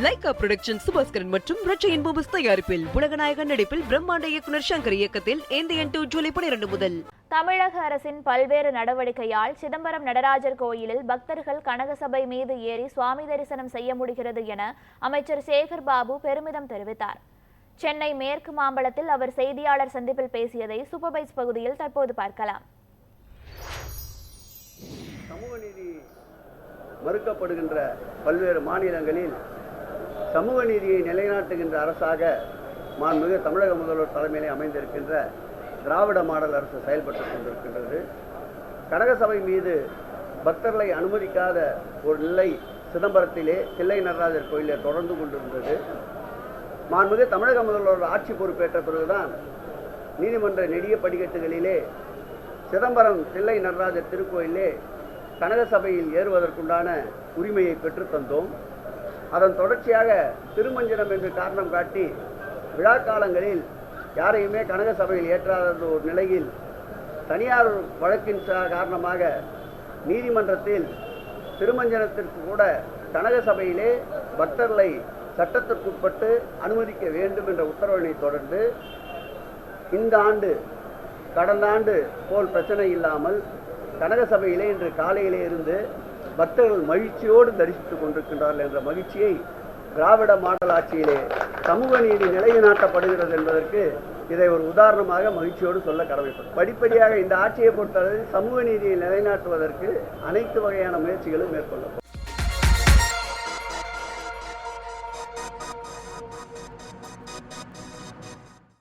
Lyca production Subaskaran மற்றும் ரச்சையின் பூபஸ் தயாரிப்பில் உலகநாயகன் நடிப்பில் பிரம்மாண்ட இயக்குனர் சங்கர் இயக்கத்தில் இந்தியன் டூ ஜூலை பனிரெண்டு முதல். தமிழக அரசின் பல்வேறு நடவடிக்கையால் சிதம்பரம் நடராஜர் கோயிலில் பக்தர்கள் கனகசபை மீது ஏறி சுவாமி தரிசனம் செய்ய முடிகிறது என அமைச்சர் சேகர் பாபு பெருமிதம் தெரிவித்தார். சென்னை மேற்கு மாம்பலத்தில் அவர் செய்தியாளர் சந்திப்பில் பேசியதை சூப்பர்பைஸ் பகுதியில் தற்போது பார்க்கலாம். சமூக நீதி மறுக்கப்படுகின்ற பல்வேறு மாநிலங்களில் சமூக நீதியை நிலைநாட்டுகின்ற அரசாக மாண்புமிகு தமிழக முதல்வர் தலைமையிலே அமைந்திருக்கின்ற திராவிட மாடல் அரசு செயல்பட்டு கொண்டிருக்கின்றது. கனகசபை மீது பக்தர்களை அனுமதிக்காத ஒரு நிலை சிதம்பரத்திலே தில்லை நடராஜர் கோயிலே தொடர்ந்து கொண்டிருந்தது. மாண்புமிகு தமிழக முதல்வர் ஆட்சி பொறுப்பேற்ற பிறகுதான் நீதிமன்ற நெடிய படிக்கட்டுகளிலே சிதம்பரம் தில்லை நடராஜர் திருக்கோயிலே கனகசபையில் ஏறுவதற்குண்டான உரிமையை பெற்றுத்தந்தோம் அதன் தொடர்ச்சியாக திருமஞ்சனம் என்று காரணம் காட்டி விழா காலங்களில் யாரையுமே கனக சபையில் ஏற்றாத ஒரு நிலையில் தனியார் வழக்கின் காரணமாக நீதிமன்றத்தில் திருமஞ்சனத்திற்கு கூட கனக சபையிலே பக்தர்களை சட்டத்திற்குட்பட்டு அனுமதிக்க வேண்டும் என்ற உத்தரவினை தொடர்ந்து இந்த ஆண்டு கடந்த ஆண்டு போல் பிரச்சனை இல்லாமல் கனக சபையிலே இன்று காலையிலே இருந்து பக்தர்கள் மகிழ்ச்சியோடு தரிசித்துக் கொண்டிருக்கின்றார்கள் என்ற மகிழ்ச்சியை திராவிட மாடலாட்சியிலே சமூக நீதி நிலைநாட்டப்படுகிறது என்பதற்கு இதை ஒரு உதாரணமாக மகிழ்ச்சியோடு சொல்ல கடமைப்படும். படிப்படியாக இந்த ஆட்சியை பொறுத்தவரை சமூக நீதியை நிலைநாட்டுவதற்கு அனைத்து வகையான முயற்சிகளும் மேற்கொள்ளப்படும்.